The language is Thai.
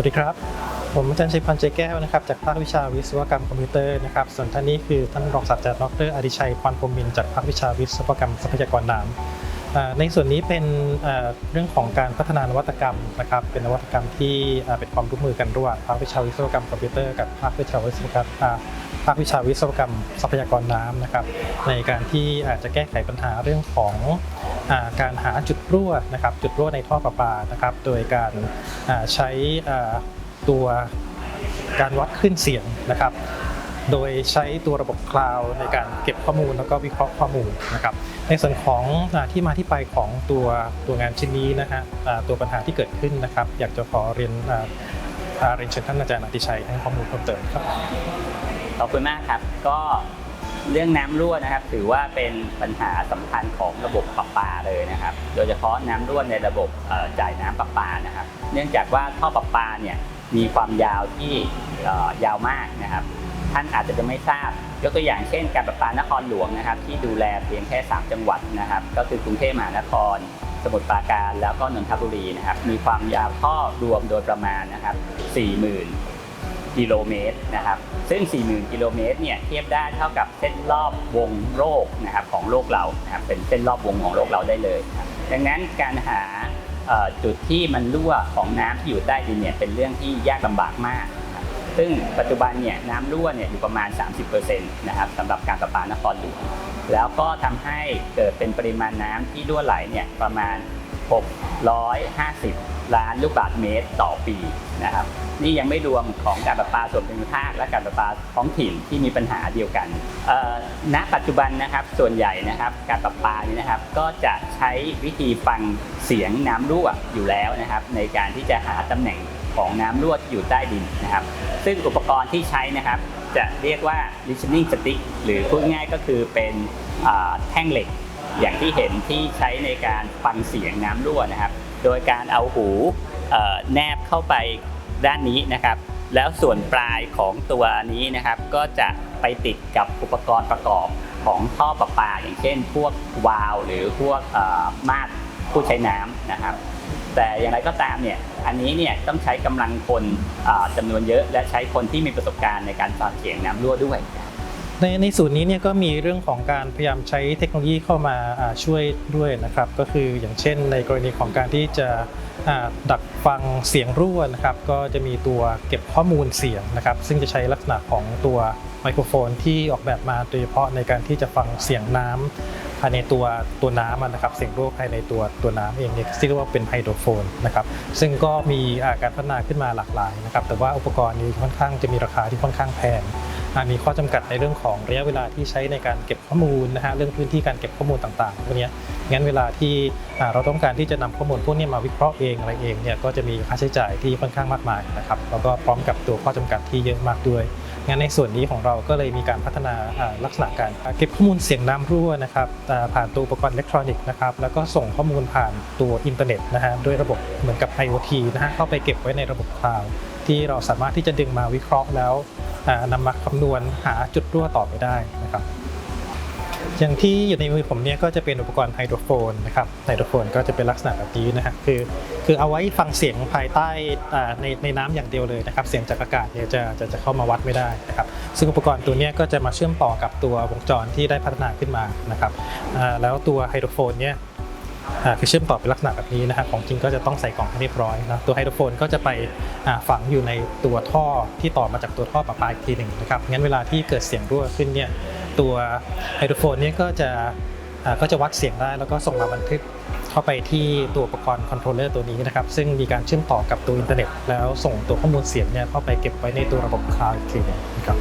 วัสดีครับ ผมอาจารย์ชัยพันธ์ใจแก้วนะครับจากภาควิชาวิศวกรรมคอมพิวเตอร์นะครับ ส่วนท่านนี้คือท่านรองศาสตราจารย์ดรอดิชัยพรพรมินจากภาควิชาวิศวกรรมทรัพยากรน้ำในส่วนนี้เป็นเรื่องของการพัฒนานวัตกรรมนะครับ เป็นนวัตกรรมที่เป็นความร่วมมือกันระหว่างภาควิชาวิศวกรรมคอมพิวเตอร์กับภาควิชาวิศวกรรมาภาควิชาวิศวกรรมทรัพยากรน้ำนะครับ ในการที่อาจจะแก้ไขปัญหาเรื่องของอการหาจุดรั่วนะครับ จุดรั่วในท่อประปานะครับ โดยการใช้ตัวการวัดคลื่นเสียงนะครับ โดยใช้ตัวระบบคลาวด์ในการเก็บข้อมูลแล้วก็วิเคราะห์ข้อมูลนะครับ ในส่วนของอที่มาที่ไปของตัวตัวงานชิ้นนี้นะฮะตัวปัญหาที่เกิดขึ้นนะครับ อยากจะขอเรียนเรียนเชิญท่านอาจารย์อติชัยให้ข้อมูลเพิ่มเติมครับ ขอบคุณมากครับ ก็เรื่องน้ำรั่วนะครับ ถือว่าเป็นปัญหาสำคัญของระบบประปาเลยนะครับ โดยเฉพาะน้ำรั่วในระบบจ่ายน้ำประปานะครับ เนื่องจากว่าท่อประปาเนี่ยมีความยาวที่ยาวมากนะครับ ท่านอาจจะไม่ทราบ ยกตัวอย่างเช่น การประปานครหลวงนะครับ ที่ดูแลเพียงแค่ 3 จังหวัดนะครับ ก็คือกรุงเทพมหานคร สมุทรปราการแล้วก็นนทบุรีนะครับ มีความยาวท่อรวมโดยประมาณนะครับ 40,000 กิโลเมตรนะครับซึ่ง40,000 กิโลเมตรเนี่ยเทียบได้เท่ากับเส้นรอบวงโลกนะครับของโลกเรานะครับเป็นเส้นรอบวงของโลกเราได้เลยครับดังนั้นการหาจุดที่มันรั่วของน้ำที่อยู่ใต้ดินเนี่ยเป็นเรื่องที่ยากลำบากมากครับซึ่งปัจจุบันเนี่ยน้ำรั่วเนี่ยอยู่ประมาณ 30%นะครับสำหรับการประปานครหลวงแล้วก็ทำให้เกิดเป็นปริมาณน้ำที่รั่วไหลเนี่ยประมาณ 650 ล้านลูกบาศก์เมตรต่อปีนะครับนี่ยังไม่รวมของการประปาส่วนภูมิภาคและการประปาท้องถิ่นที่มีปัญหาเดียวกันณปัจจุบันนะครับส่วนใหญ่นะครับการประปานี่นะครับก็จะใช้วิธีฟังเสียงน้ำรั่วอยู่แล้วนะครับ ในการที่จะหาตำแหน่งของน้ำรั่วที่อยู่ใต้ดินนะครับ ซึ่งอุปกรณ์ที่ใช้นะครับจะเรียกว่า listening stick หรือพูดง่ายก็คือเป็นแท่งเหล็ก อย่างที่เห็นที่ใช้ในการฟังเสียงน้ำรั่วนะครับ โดยการเอาหูแนบเข้าไปด้านนี้นะครับ แล้วส่วนปลายของตัวนี้นะครับ ก็จะไปติดกับอุปกรณ์ประกอบของท่อประปา อย่างเช่น พวกวาล์วหรือพวกมาตรผู้ใช้น้ำนะครับ แต่อย่างไรก็ตามเนี่ยอันนี้เนี่ยต้องใช้กำลังคนจำานวนเยอะ และใช้คนที่มีประสบการณ์ในการฟังเสียงน้ำรั่วด้วย ในในสูตรนี้เนี่ยก็มีเรื่องของการพยายามใช้เทคโนโลยีเข้ามาช่วยด้วยนะครับ ก็คืออย่างเช่นในกรณีของการที่จะดักฟังเสียงรั่วนะครับ ก็จะมีตัวเก็บข้อมูลเสียงนะครับ ซึ่งจะใช้ลักษณะของตัวไมโครโฟนที่ออกแบบมาโดยเฉพาะในการที่จะฟังเสียงน้ำภายในตัวตัวน้ำนะครับเสียงรั่วภายในตัวตัวน้ำเองเนี่ยที่เรียกว่าเป็นไฮโดรโฟนนะครับซึ่งก็มีการพัฒนาขึ้นมาหลากหลายนะครับแต่ว่าอุปกรณ์นี้ค่อนข้างจะมีราคาที่ค่อนข้างแพง มีข้อจำกัดในเรื่องของระยะเวลาที่ใช้ในการเก็บข้อมูลนะฮะเรื่องพื้นที่การเก็บข้อมูลต่างๆพวกนี้งั้นเวลาที่เราต้องการที่จะนำข้อมูลพวกนี้มาวิเคราะห์เองอะไรเองเนี่ยก็จะมีค่าใช้จ่ายที่ค่อนข้างมากมายนะครับแล้วก็พร้อมกับตัวข้อจำกัดที่เยอะมากด้วยงั้นในส่วนนี้ของเราก็เลยมีการพัฒนาลักษณะการเก็บข้อมูลเสียงน้ำรั่วนะครับผ่านตัวอุปกรณ์อิเล็กทรอนิกส์นะครับแล้วก็ส่งข้อมูลผ่านตัวอินเทอร์เน็ตนะฮะด้วยระบบเหมือนกับ IoT นะฮะเข้าไปเก็บไว้ในระบบคลาวด์ ที่เราสามารถที่จะดึงมาวิเคราะห์แล้วอ่านำมาคำนวณหาจุดรั่วต่อไปได้นะครับ อย่างที่อยู่ในมือผมเนี่ยก็จะเป็นอุปกรณ์ไฮโดรโฟนนะครับไฮโดรโฟนก็จะเป็นลักษณะแบบนี้นะฮะคือคือเอาไว้ฟังเสียงภายใต้อ่าในในน้ำอย่างเดียวเลยนะครับ เสียงจากอากาศเนี่ยจะจะจะเข้ามาวัดไม่ได้นะครับ ซึ่งอุปกรณ์ตัวเนี้ยก็จะมาเชื่อมต่อกับตัววงจรที่ได้พัฒนาขึ้นมานะครับอ่าแล้วตัวไฮโดรโฟนเนี่ย คือเชื่อมต่อเป็นลักษณะแบบนี้นะครับของจริงก็จะต้องใส่กล่องให้เรียบร้อยนะตัวไฮโดรโฟนก็จะไปฝังอยู่ในตัวท่อที่ต่อมาจากตัวท่อประปาอีกทีหนึ่งนะครับงั้นเวลาที่เกิดเสียงรั่วขึ้นเนี่ยตัวไฮโดรโฟนเนี่ยก็จะก็จะวัดเสียงได้แล้วก็ส่งมาบันทึกเข้าไปที่ตัวอุปกรณ์คอนโทรลเลอร์ตัวนี้นะครับซึ่งมีการเชื่อมต่อกับตัวอินเทอร์เน็ต แล้วส่งตัวข้อมูลเสียงเนี่ยเข้าไปเก็บไว้ในตัวระบบคลาวด์อีกทีหนึงนะครับ